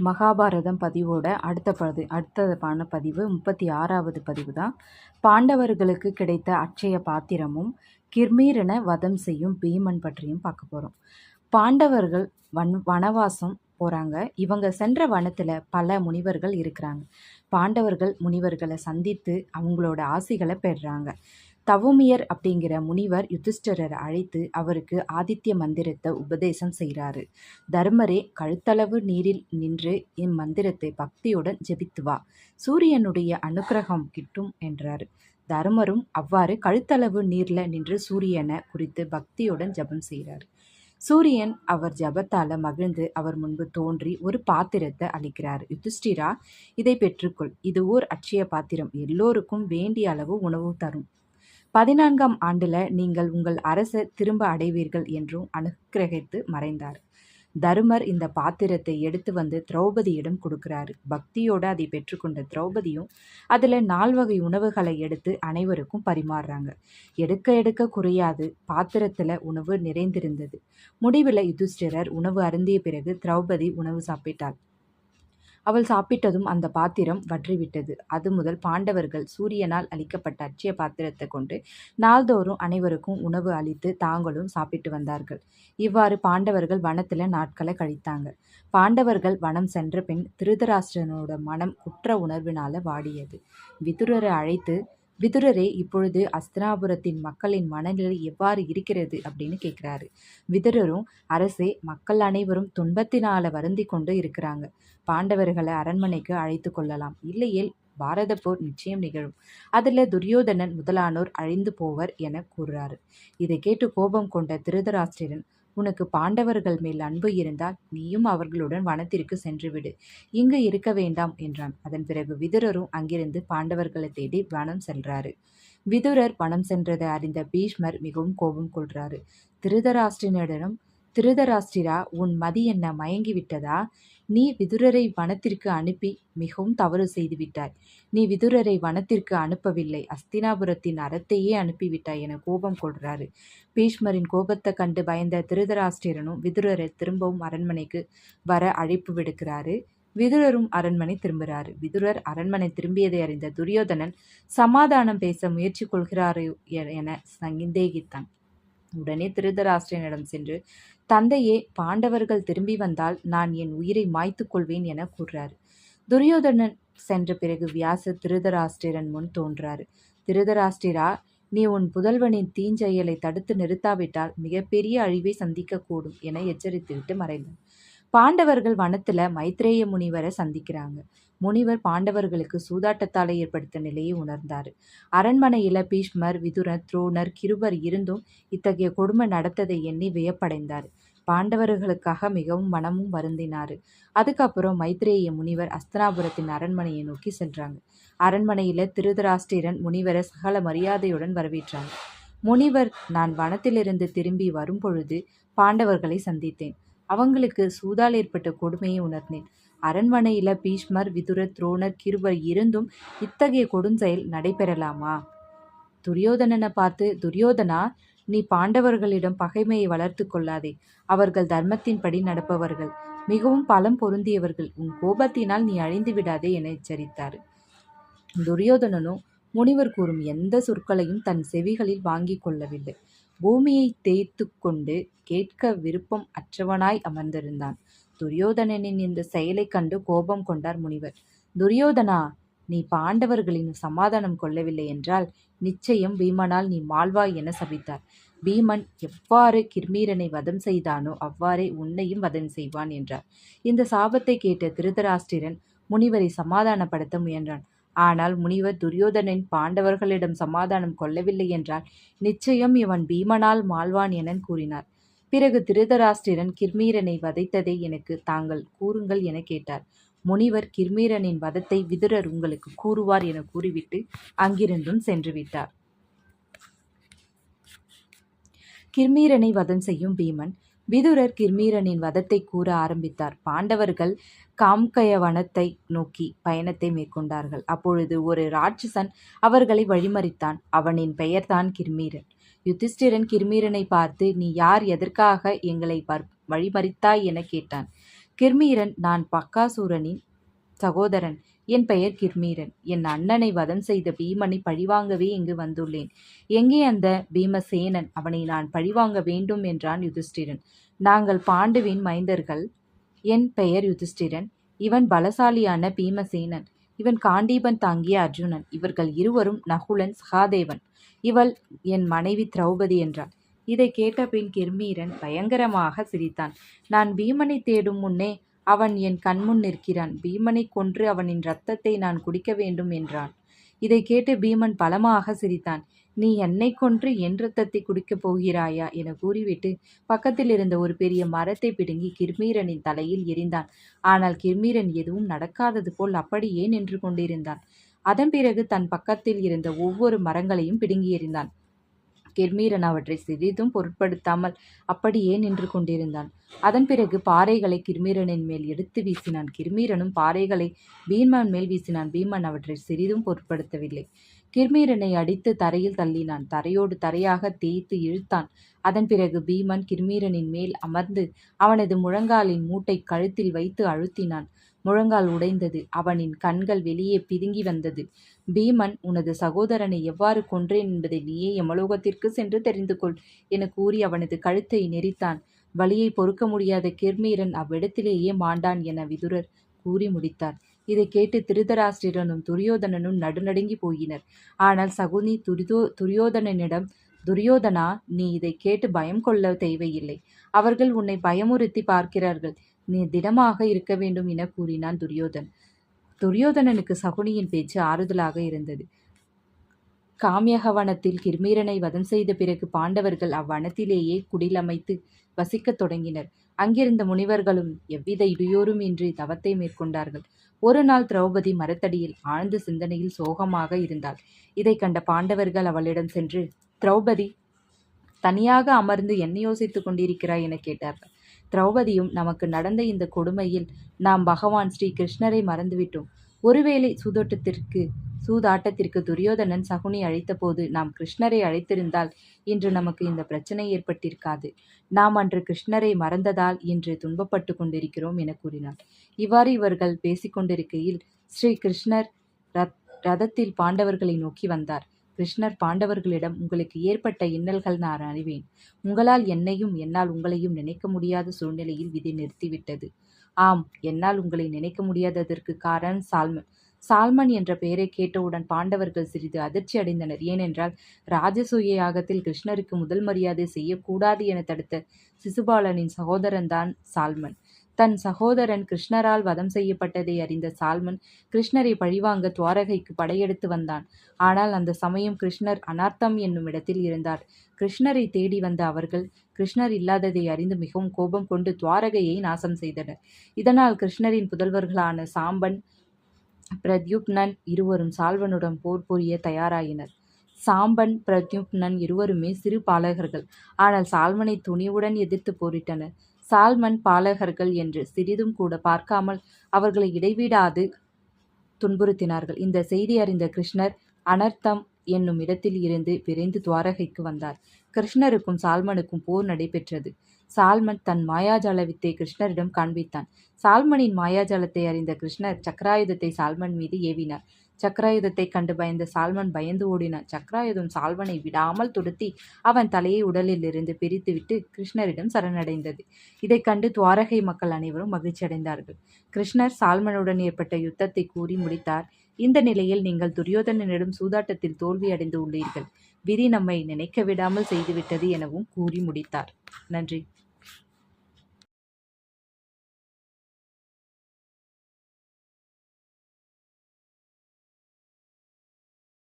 மகாபாரதம் பதிவோட அடுத்த பதி அடுத்ததான பதிவு முப்பத்தி ஆறாவது பதிவு தான் பாண்டவர்களுக்கு கிடைத்த அட்சய பாத்திரமும் கிர்மீரனை வதம் செய்யும் பீமன் பற்றியும் பார்க்க போகிறோம் பாண்டவர்கள் வன் வனவாசம் போகிறாங்க இவங்க சென்ற வனத்தில் பல முனிவர்கள் இருக்கிறாங்க. பாண்டவர்கள் முனிவர்களை சந்தித்து அவங்களோட ஆசைகளை பெறுறாங்க. தவுமியர் அப்படிங்கிற முனிவர் யுதிஷ்டரரை அழைத்து அவருக்கு ஆதித்ய மந்திரத்தை உபதேசம் செய்கிறாரு. தர்மரே கழுத்தளவு நீரில் நின்று இம்மந்திரத்தை பக்தியுடன் ஜெபித்து வா. சூரியனுடைய அனுக்கிரகம் கிட்டும் என்றார். தர்மரும் அவ்வாறு கழுத்தளவு நீர்ல நின்று சூரியனை குறித்து பக்தியுடன் ஜெபம் செய்கிறார். சூரியன் அவர் ஜபத்தால மகிழ்ந்து அவர் முன்பு தோன்றி ஒரு பாத்திரத்தை அளிக்கிறார். யுதிஷ்டிரா இதை பெற்றுக்கொள். இது ஓர் அட்சய பாத்திரம். எல்லோருக்கும் வேண்டிய அளவு உணவு தரும். பதினான்காம் ஆண்டில் நீங்கள் உங்கள் அரசை திரும்ப அடைவீர்கள் என்றும் அனுக்கிரகித்து மறைந்தார். தருமர் இந்த பாத்திரத்தை எடுத்து வந்து திரௌபதியிடம் கொடுக்கிறாரு. பக்தியோடு அதை பெற்றுக்கொண்ட திரௌபதியும் அதில் நால்வகை உணவுகளை எடுத்து அனைவருக்கும் பரிமாறுறாங்க. எடுக்க எடுக்க குறையாது பாத்திரத்தில் உணவு நிறைந்திருந்தது. முடிவில் யுதிஷ்டிரர் உணவு அருந்திய பிறகு திரௌபதி உணவு சாப்பிட்டாள் அவள் சாப்பிட்டதும் அந்த பாத்திரம் வற்றிவிட்டது. அது முதல் பாண்டவர்கள் சூரியனால் அளிக்கப்பட்ட அச்சய பாத்திரத்தை கொண்டு நாள்தோறும் அனைவருக்கும் உணவு அளித்து தாங்களும் சாப்பிட்டு வந்தார்கள். இவ்வாறு பாண்டவர்கள் வனத்தில் நாட்களை கழித்தாங்க. பாண்டவர்கள் வனம் சென்ற பின் திருதராஷ்டிரனோட மனம் குற்ற உணர்வினால வாடியது. விதுரரை அழைத்து விதுரரே இப்பொழுது அஸ்தினாபுரத்தின் மக்களின் மனநிலை எவ்வாறு இருக்கிறது அப்படின்னு கேட்குறாரு விதுரரும் அரசே மக்கள் அனைவரும் துன்பத்தினால வருந்தி கொண்டு இருக்கிறாங்க. பாண்டவர்களை அரண்மனைக்கு அழைத்து கொள்ளலாம். இல்லையேல் பாரத போர் நிச்சயம் நிகழும். அதில் துரியோதனன் முதலானோர் அழிந்து போவர் என கூறுறாரு. இதை கேட்டு கோபம் கொண்ட திருதராஷ்டிரன் உனக்கு பாண்டவர்கள் மேல் அன்பு இருந்தால் நீயும் அவர்களுடன் வனத்திற்கு சென்றுவிடு. இங்கு இருக்க வேண்டாம் என்றான். அதன் பிறகு விதுரரும் அங்கிருந்து பாண்டவர்களை தேடி வனம் சென்றாரு. விதுரர் பணம் சென்றதை அறிந்த பீஷ்மர் மிகவும் கோபம் கொள்றாரு. திருதராஷ்டிரனிடம் திருதராஷ்டிரா உன் மதி என்ன மயங்கி விட்டதா நீ விதுரரை வனத்திற்கு அனுப்பி மிகவும் தவறு செய்துவிட்டாய். நீ விதுரரை வனத்திற்கு அனுப்பவில்லை. அஸ்தினாபுரத்தின் அறத்தையே அனுப்பிவிட்டாய் என கோபம் கொள்கிறாரு பீஷ்மரின் கோபத்தை கண்டு பயந்த திருதராஷ்டிரனும் விதுரரை திரும்பவும் அரண்மனைக்கு வர அழைப்பு விடுக்கிறாரு. விதுரரும் அரண்மனை திரும்புகிறாரு விதுரர் அரண்மனை திரும்பியதை அறிந்த துரியோதனன் சமாதானம் பேச முயற்சி கொள்கிறாரோ என சந்தேகித்தான் உடனே திருதராஷ்டிரனிடம் சென்று தந்தையே பாண்டவர்கள் திரும்பி வந்தால் நான் என் உயிரை மாய்த்து கொள்வேன் என கூறுறார். துரியோதனன் சென்ற பிறகு வியாச திருதராஷ்டிரன் முன் தோன்றாரு. திருதராஷ்டிரா நீ உன் புதல்வனின் தீஞ்செயலை தடுத்து நிறுத்தாவிட்டால் மிகப்பெரிய அழிவை சந்திக்கக்கூடும் என எச்சரித்துவிட்டு மறைந்தார். பாண்டவர்கள் வனத்துல மைத்ரேய முனிவரை சந்திக்கிறாங்க. முனிவர் பாண்டவர்களுக்கு சூதாட்டத்தால் ஏற்படுத்த நிலையை உணர்ந்தார். அரண்மனையில பீஷ்மர் விதுரர் துரோணர் கிருபர் இருந்தும் இத்தகைய கொடுமை நடத்ததை எண்ணி வியப்படைந்தார். பாண்டவர்களுக்காக மிகவும் மனமும் வருந்தினார். அதுக்கப்புறம் மைத்ரேய முனிவர் அஸ்தனாபுரத்தின் அரண்மனையை நோக்கி சென்றாங்க. அரண்மனையில திருதராஷ்டிரன் முனிவரை சகல மரியாதையுடன் வரவேற்றாங்க. முனிவர் நான் வனத்திலிருந்து திரும்பி வரும்பொழுது பாண்டவர்களை சந்தித்தேன். அவங்களுக்கு சூதால் ஏற்பட்ட கொடுமையை உணர்ந்தேன். அரண்மனையில பீஷ்மர் விதுரர் துரோணர் கிருபர் இருந்தும் இத்தகைய கொடுஞ்செயல் நடைபெறலாமா? துரியோதனனை பார்த்து துரியோதனா நீ பாண்டவர்களிடம் பகைமையை வளர்த்து கொள்ளாதே. அவர்கள் தர்மத்தின்படி நடப்பவர்கள். மிகவும் பலம் பொருந்தியவர்கள். உன் கோபத்தினால் நீ அழிந்து விடாதே என எச்சரித்தார். துரியோதனனும் முனிவர் கூறும் எந்த சொற்களையும் தன் செவிகளில் வாங்கிக் கொள்ளவில்லை. பூமியை தேய்த்து கொண்டு கேட்க விருப்பம் அற்றவனாய் அமர்ந்திருந்தான். துரியோதனனின் இந்த செயலைக் கண்டு கோபம் கொண்டார் முனிவர். துரியோதனா நீ பாண்டவர்களின் சமாதானம் கொள்ளவில்லை என்றால் நிச்சயம் பீமனால் நீ மாழ்வாய் என சபித்தார். பீமன் எவ்வாறு கிர்மீரனை வதம் செய்தானோ அவ்வாறே உன்னையும் வதம் செய்வான் என்றார். இந்த சாபத்தை கேட்ட திருதராஷ்டிரன் முனிவரை சமாதானப்படுத்த முயன்றான். ஆனால் முனிவர் துரியோதனின் பாண்டவர்களிடம் சமாதானம் கொள்ளவில்லை என்றால் நிச்சயம் இவன் பீமனால் மாழ்வான் என கூறினார். பிறகு திருதராஷ்டிரன் கிர்மீரனை வதைத்ததை எனக்கு தாங்கள் கூறுங்கள் என கேட்டார். முனிவர் கிர்மீரனின் வதத்தை விதுரர் உங்களுக்கு கூறுவார் என கூறிவிட்டு அங்கிருந்தும் சென்று விட்டார். கிர்மீரனை வதம் செய்யும் பீமன் விதுரர் கிர்மீரனின் வதத்தை கூற ஆரம்பித்தார். பாண்டவர்கள் காம்கய வனத்தை நோக்கி பயணத்தை மேற்கொண்டார்கள். அப்பொழுது ஒரு ராட்சசன் அவர்களை வழிமறித்தான். அவனின் பெயர்தான் கிர்மீரன். யுதிஷ்டிரன் கிர்மீரனை பார்த்து நீ யார்? எதற்காக எங்களை வழிமறித்தாய்? என கேட்டான். கிர்மீரன் நான் பக்காசூரனின் சகோதரன். என் பெயர் கிர்மீரன். என் அண்ணனை வதம் செய்த பீமனை பழிவாங்கவே இங்கு வந்துள்ளேன். எங்கே அந்த பீமசேனன்? அவனை நான் பழிவாங்க வேண்டும் என்றான் யுதிஷ்டிரன். நாங்கள் பாண்டுவின் மைந்தர்கள். என் பெயர் யுதிஷ்டிரன். இவன் பலசாலியான பீமசேனன். இவன் காண்டீபன் தாங்கிய அர்ஜுனன். இவர்கள் இருவரும் நகுலன் சகாதேவன். இவள் என் மனைவி திரௌபதி என்றாள். இதை கேட்டபின் கிர்மீரன் பயங்கரமாக சிரித்தான். நான் பீமனை தேடும் முன்னே அவன் என் கண்முன் நிற்கிறான். பீமனை கொன்று அவனின் இரத்தத்தை நான் குடிக்க வேண்டும் என்றான். இதை கேட்டு பீமன் பலமாக சிரித்தான். நீ என்னை கொன்று என் ரத்தத்தை குடிக்கப் போகிறாயா? என கூறிவிட்டு பக்கத்தில் இருந்த ஒரு பெரிய மரத்தை பிடுங்கி கிர்மீரனின் தலையில் எரிந்தான் ஆனால் கிர்மீரன் எதுவும் நடக்காதது போல் அப்படியே நின்று கொண்டிருந்தான். அதன் பிறகு தன் பக்கத்தில் இருந்த ஒவ்வொரு மரங்களையும் பிடுங்கி எறிந்தான். கெர்மீரன் அவற்றை சிறிதும் பொருட்படுத்தாமல் அப்படியே நின்று கொண்டிருந்தான். அதன் பிறகு பாறைகளை கிர்மீரனின் மேல் எடுத்து வீசினான். கிர்மீரனும் பாறைகளை பீமன் மேல் வீசினான். பீமன் அவற்றை சிறிதும் பொருட்படுத்தவில்லை. கிர்மீரனை அடித்து தரையில் தள்ளினான். தரையோடு தரையாக தேய்த்து இழுத்தான். அதன் பிறகு பீமன் கிர்மீரனின் மேல் அமர்ந்து அவனது முழங்காலின் மூட்டை கழுத்தில் வைத்து அழுத்தினான். முழங்கால் உடைந்தது. அவனின் கண்கள் வெளியே பிதுங்கி வந்தது. பீமன் உனது சகோதரனை எவ்வாறு கொன்றேன் என்பதை நீயே யமலோகத்திற்கு சென்று தெரிந்து கொள் என கூறி அவனது கழுத்தை நெரித்தான். வலியை பொறுக்க முடியாத கிர்மீரன் அவ்விடத்திலேயே மாண்டான் என விதுரர் கூறி முடித்தார். இதை கேட்டு திருதராஷ்டிரனும் துரியோதனனும் நடுநடுங்கி போயினர். ஆனால் சகுனி துரிதோ துரியோதனனிடம் துரியோதனா நீ இதை கேட்டு பயம் கொள்ள தேவையில்லை. அவர்கள் உன்னை பயமுறுத்தி பார்க்கிறார்கள். நீ திடமாக இருக்க வேண்டும் என கூறினான் துரியோதன். துரியோதனனுக்கு சகுனியின் பேச்சு ஆறுதலாக இருந்தது. காமியகவனத்தில் கிர்மீரனை வதம் செய்த பிறகு பாண்டவர்கள் அவ்வனத்திலேயே குடிலமைத்து வசிக்கத் தொடங்கினர். அங்கிருந்த முனிவர்களும் எவ்வித இடையூறும் இன்றி தவத்தை மேற்கொண்டார்கள். ஒரு நாள் திரௌபதி மரத்தடியில் ஆழ்ந்த சிந்தனையில் சோகமாக இருந்தாள். இதை கண்ட பாண்டவர்கள் அவளிடம் சென்று திரௌபதி தனியாக அமர்ந்து என்ன யோசித்துக் கொண்டிருக்கிறாய் என கேட்டார்கள். திரௌபதியும் நமக்கு நடந்த இந்த கொடுமையில் நாம் பகவான் ஸ்ரீ கிருஷ்ணரை மறந்துவிட்டோம். ஒருவேளை சூதோட்டத்திற்கு சூதாட்டத்திற்கு துரியோதனன் சகுனி அழைத்தபோது நாம் கிருஷ்ணரை அழைத்திருந்தால் இன்று நமக்கு இந்த பிரச்சனை ஏற்பட்டிருக்காது. நாம் அன்று கிருஷ்ணரை மறந்ததால் இன்று துன்பப்பட்டு கொண்டிருக்கிறோம் என கூறினார். இவ்வாறு இவர்கள் பேசிக்கொண்டிருக்கையில் ஸ்ரீ கிருஷ்ணர் ரத் ரதத்தில் பாண்டவர்களை நோக்கி வந்தார். கிருஷ்ணர் பாண்டவர்களிடம் உங்களுக்கு ஏற்பட்ட இன்னல்கள் நான் அறிவேன். உங்களால் என்னையும் என்னால் உங்களையும் நினைக்க முடியாத சூழ்நிலையில் விதி நிறுத்திவிட்டது. ஆம் என்னால் உங்களை நினைக்க முடியாததற்கு காரணம் சால்மன் சால்மன் என்ற பெயரை கேட்டவுடன் பாண்டவர்கள் சிறிது அதிர்ச்சி அடைந்தனர். ஏனென்றால் ராஜசூய யாகத்தில் கிருஷ்ணருக்கு முதல் மரியாதை செய்யக்கூடாது என தடுத்த சிசுபாலனின் சகோதரன்தான் சால்மன். தன் சகோதரன் கிருஷ்ணரால் வதம் செய்யப்பட்டதை அறிந்த சால்மன் கிருஷ்ணரை பழிவாங்க துவாரகைக்கு படையெடுத்து வந்தான். ஆனால் அந்த சமயம் கிருஷ்ணர் அனார்த்தம் என்னும் இடத்தில் இருந்தார். கிருஷ்ணரை தேடி வந்த அவர்கள் கிருஷ்ணர் இல்லாததை அறிந்து மிகவும் கோபம் கொண்டு துவாரகையை நாசம் செய்தனர். இதனால் கிருஷ்ணரின் புதல்வர்களான சாம்பன் பிரத்யுப்னன் இருவரும் சால்வனுடன் போர் புரிய தயாராயினர். சாம்பன் பிரத்யுப்னன் இருவருமே சிறு பாலகர்கள். ஆனால் சால்மனை துணிவுடன் எதிர்த்து போரிட்டனர். சால்மன் பாலகர்கள் என்று சிறிதும் கூட பார்க்காமல் அவர்களை இடைவிடாது துன்புறுத்தினார்கள். இந்த செய்தி அறிந்த கிருஷ்ணர் அனர்த்தம் என்னும் இடத்தில் இருந்து விரைந்து துவாரகைக்கு வந்தார். கிருஷ்ணருக்கும் சால்மனுக்கும் போர் நடைபெற்றது. சால்மன் தன் மாயாஜால வித்தை கிருஷ்ணரிடம் காண்பித்தான். சால்மனின் மாயாஜாலத்தை அறிந்த கிருஷ்ணர் சக்கராயுதத்தை சால்மன் மீது ஏவினார். சக்கராயுதத்தை கண்டு பயந்த சால்மன் பயந்து ஓடினான். சக்கராயுதம் சால்வனை விடாமல் துடுத்தி அவன் தலையை உடலில் இருந்து பிரித்துவிட்டு கிருஷ்ணரிடம் சரணடைந்தது. இதைக் கண்டு துவாரகை மக்கள் அனைவரும் மகிழ்ச்சி அடைந்தார்கள் கிருஷ்ணர் சால்மனுடன் ஏற்பட்ட யுத்தத்தை கூறி முடித்தார். இந்த நிலையில் நீங்கள் துரியோதனனிடம் சூதாட்டத்தில் தோல்வி அடைந்து உள்ளீர்கள். விதி நம்மை நினைக்க விடாமல் செய்துவிட்டது எனவும் கூறி முடித்தார். நன்றி.